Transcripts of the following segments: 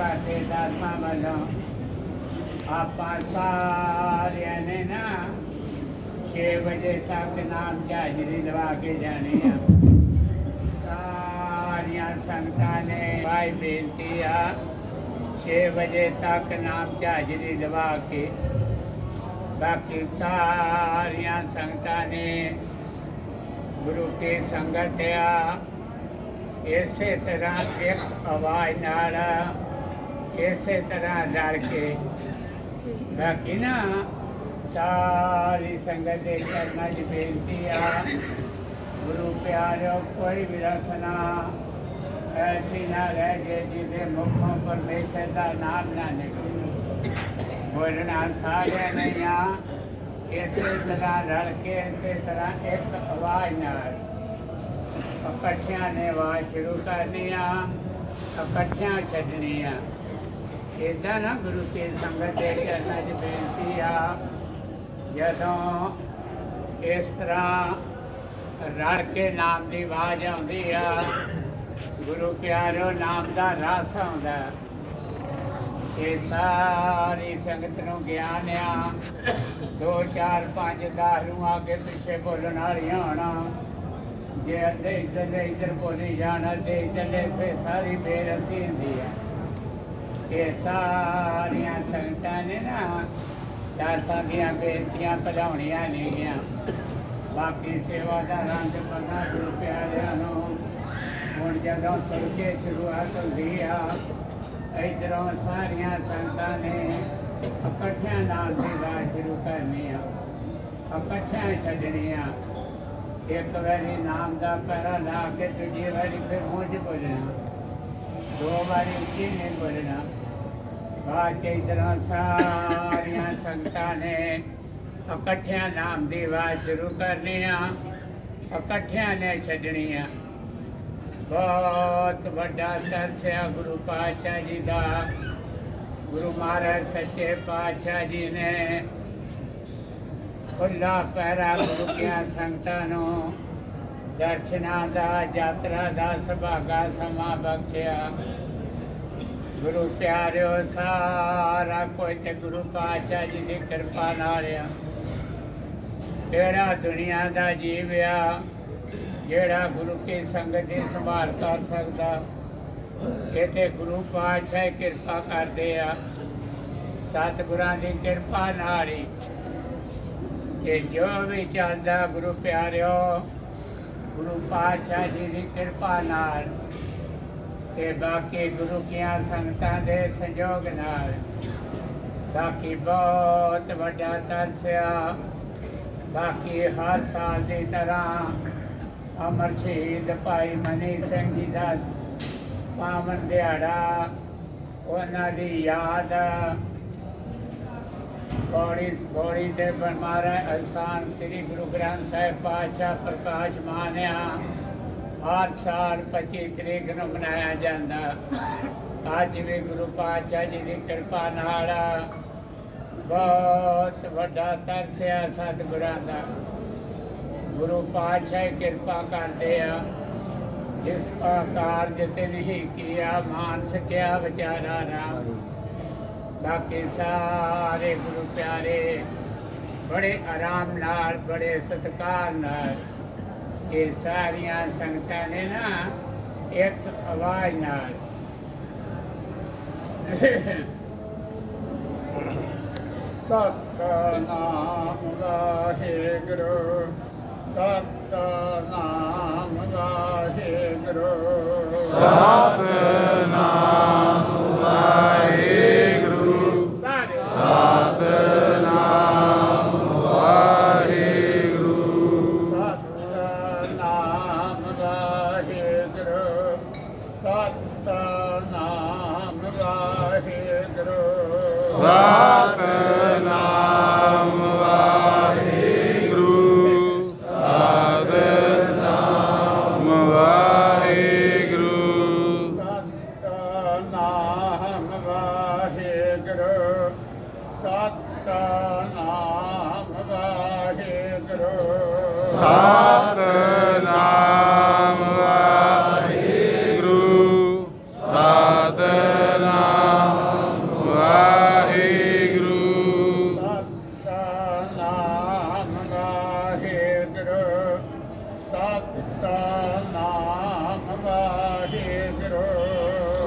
ਘਰ ਦੇ ਦਾਸਾਂ ਵੱਲੋਂ ਆਪਾਂ ਸਾਰਿਆਂ ਨੇ ਨਾ 6 ਵਜੇ ਤੱਕ ਨਾਮ ਹਾਜ਼ਰੀ ਲਵਾ ਕੇ ਜਾਣੀ ਆ। ਸਾਰੀਆਂ ਸੰਗਤਾਂ ਨੇ ਭਾਈ ਬੇਨਤੀ ਆ 6 ਵਜੇ ਤੱਕ ਨਾਮ ਹਾਜ਼ਰੀ ਲਵਾ ਕੇ। ਬਾਕੀ ਸਾਰੀਆਂ ਸੰਗਤਾਂ ਨੇ ਗੁਰੂ ਕੀ ਸੰਗਤ ਆ, ਇਸੇ ਤਰ੍ਹਾਂ ਇੱਕ ਆਵਾਜ਼ ਨਾਲ ਇਸੇ ਤਰ੍ਹਾਂ ਲੜ ਕੇ। ਬਾਕੀ ਨਾ, ਸਾਰੀ ਸੰਗਤ ਦੇ ਚਰਨਾਂ 'ਚ ਬੇਨਤੀ ਆ, ਗੁਰੂ ਪਿਆਰਿਓ, ਕੋਈ ਵੀ ਰਸਨਾ ਐਸੀ ਨਾ ਰਹਿ ਜੇ ਜਿਹਦੇ ਮੁਖੋਂ ਪਰਮੇਸ਼ਰ ਦਾ ਨਾਮ ਨਾ ਨਿਕਲੇ। ਬੋਲਣਾ ਸਾਰਿਆਂ ਨੇ ਆ, ਇਸੇ ਤਰ੍ਹਾਂ ਰਲ ਕੇ, ਇਸੇ ਤਰ੍ਹਾਂ ਇੱਕ ਆਵਾਜ਼ ਨਾਲ। ਇਕੱਠਿਆਂ ਨੇ ਆਵਾਜ਼ ਸ਼ੁਰੂ ਕਰਨੀ ਆ ਇਕੱਠਿਆਂ ਛੱਡਣੀ ਆ। ਏਦਾਂ ਨਾ ਗੁਰੂ ਕੇ ਸੰਗਤ ਦੇ ਚਰਨਾਂ 'ਚ ਬੇਨਤੀ ਆ, ਜਦੋਂ ਇਸ ਤਰ੍ਹਾਂ ਰਲ ਕੇ ਨਾਮ ਦੀ ਆਵਾਜ਼ ਆਉਂਦੀ ਆ, ਗੁਰੂ ਪਿਆਰੋ ਨਾਮ ਦਾ ਰਸ ਆਉਂਦਾ। ਇਹ ਸਾਰੀ ਸੰਗਤ ਨੂੰ ਗਿਆਨ ਆ। ਦੋ ਚਾਰ ਪੰਜ ਦਾਰੂ ਆ ਕੇ ਪਿੱਛੇ ਬੋਲਣ ਵਾਲੀਆਂ ਹੋਣਾ। ਜੇ ਅੱਧੇ ਇੱਧਰ ਦੇ ਇੱਧਰ ਬੋਲੀ ਜਾਣ, ਅੱਧੇ ਇੱਧਰਲੇ ਫੇ ਸਾਰੀ ਬੇਰਸੀ ਹੁੰਦੀ ਆ। ਇਹ ਸਾਰੀਆਂ ਸੰਗਤਾਂ ਨੇ ਨਾ ਦਾਸਾਂ ਦੀਆਂ ਬੇਨਤੀਆਂ ਭਲਾਉਣੀਆਂ ਨੇਗੀਆਂ। ਬਾਕੀ ਸੇਵਾ ਦਾ ਰੰਗ ਗੁਰੂ ਪਿਆਰਿਆਂ ਨੂੰ ਹੁਣ ਜਦੋਂ ਤੜਕੇ ਸ਼ੁਰੂਆਤ ਹੁੰਦੀ ਆ, ਇਧਰੋਂ ਸਾਰੀਆਂ ਸੰਗਤਾਂ ਨੇ ਇਕੱਠਿਆਂ ਨਾਲ ਸੇਵਾ ਸ਼ੁਰੂ ਕਰਨੀ ਆ। ਇਕੱਠਿਆਂ ਛੱਡਣੀਆਂ ਇੱਕ ਵਾਰੀ ਨਾਮ ਦਾ ਪਹਿਰਾ ਲਾ ਕੇ ਦੂਜੀ ਵਾਰੀ ਫਿਰ ਮੂੰਹ 'ਚ ਬੋਲਣਾ ਦੋ ਵਾਰੀ ਉੱਚੀ ਨਹੀਂ ਬੋਲਣਾ ਬਾਅਦ ਚ ਇਧਰੋਂ ਸਾਰੀਆਂ ਸੰਗਤਾਂ ਨੇ ਇਕੱਠਿਆਂ ਨਾਮ ਦੀ ਆਵਾਜ਼ ਸ਼ੁਰੂ ਕਰਨੀ ਆ ਇਕੱਠਿਆਂ ਨੇ ਛੱਡਣੀ ਆ ਬਹੁਤ ਵੱਡਾ ਤਰਸਿਆ ਗੁਰੂ ਪਾਤਸ਼ਾਹ ਜੀ ਦਾ ਗੁਰੂ ਮਹਾਰਾਜ ਸੱਚੇ ਪਾਤਸ਼ਾਹ ਜੀ ਨੇ ਖੁੱਲਾ ਪੈਰਾ ਗੁਰੂ ਕੀਆਂ ਸੰਗਤਾਂ ਨੂੰ ਦਰਸ਼ਨਾਂ ਦਾ, ਯਾਤਰਾ ਦਾ ਸੁਭਾਗਾ ਸਮਾਂ ਬਖਸ਼ਿਆ। ਗੁਰੂ ਪਿਆਰਿਓ, ਸਾਰਾ ਕੁਝ ਤੇ ਗੁਰੂ ਪਾਤਸ਼ਾਹ ਜੀ ਦੀ ਕਿਰਪਾ ਨਾਲ ਆ। ਕਿਹੜਾ ਦੁਨੀਆ ਦਾ ਜੀਵ ਆ, ਜਿਹੜਾ ਗੁਰੂ ਕੀ ਸੰਗਤ ਦੀ ਸੰਭਾਲ ਕਰ ਸਕਦਾ? ਇਹ ਤੇ ਗੁਰੂ ਪਾਤਸ਼ਾਹ ਕਿਰਪਾ ਕਰਦੇ ਆ। ਸਤਿਗੁਰਾਂ ਦੀ ਕਿਰਪਾ ਨਾਲ ਹੀ। ਕਿ ਜੋ ਵੀ ਚੱਲਦਾ ਗੁਰੂ ਪਿਆਰਿਓ ਗੁਰੂ ਪਾਤਸ਼ਾਹ ਜੀ ਦੀ ਕਿਰਪਾ ਨਾਲ ਤੇ ਬਾਕੀ ਗੁਰੂ ਕੀਆਂ ਸੰਗਤਾਂ ਦੇ ਸੰਯੋਗ ਨਾਲ। ਬਾਕੀ ਬਹੁਤ ਵੱਡਾ ਤਰਸਿਆ ਬਾਕੀ ਹਰ ਸਾਲ ਦੀ ਤਰ੍ਹਾਂ ਅਮਰ ਸ਼ਹੀਦ ਭਾਈ ਮਨੀ ਸਿੰਘ ਜੀ ਦਾ ਪਾਵਨ ਦਿਹਾੜਾ, ਉਹਨਾਂ ਦੀ ਯਾਦ ਬੋੜੀ ਬੋੜੀ ਤੇ ਬਰਮਾਰਾ ਅਸਥਾਨ ਸ੍ਰੀ ਗੁਰੂ ਗ੍ਰੰਥ ਸਾਹਿਬ ਪਾਤਸ਼ਾਹ ਪ੍ਰਕਾਸ਼ ਮਾਨਿਆ। ਹਰ ਸਾਲ 25 ਤਰੀਕ ਨੂੰ ਮਨਾਇਆ ਜਾਂਦਾ। ਅੱਜ ਵੀ ਗੁਰੂ ਪਾਤਸ਼ਾਹ ਜੀ ਦੀ ਕਿਰਪਾ ਨਾਲ ਬਹੁਤ ਵੱਡਾ ਤਰਸਿਆ ਸਤਿਗੁਰਾਂ ਦਾ। ਗੁਰੂ ਪਾਤਸ਼ਾਹ ਹੀ ਕਿਰਪਾ ਕਰਦੇ ਆ। ਜਿਸ ਕਾ ਕਾਰਜ ਤੇ ਨਹੀਂ ਕੀਆ ਮਾਨ ਸਕਿਆ ਵਿਚਾਰਾ ਰਾਮ। ਬਾਕੀ ਸਾਰੇ ਗੁਰੂ ਪਿਆਰੇ ਬੜੇ ਆਰਾਮ ਨਾਲ ਬੜੇ ਸਤਿਕਾਰ ਨਾਲ ਇਹ ਸਾਰੀਆਂ ਸੰਗਤਾਂ ਨੇ ਨਾ ਇੱਕ ਆਵਾਜ਼ ਨਾਲ ਸਤਨਾਮ ਵਾਹਿਗੁਰੂ ਸਤਨਾਮ ਵਾਹਿਗੁਰੂ ਸਤਨਾਮ ਸਤਨਾਮ ਵਾਹਿਗੁਰੂ। ਸਤਨਾਮ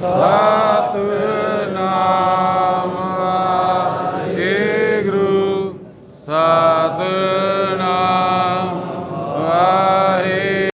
ਸਤਨਾਮ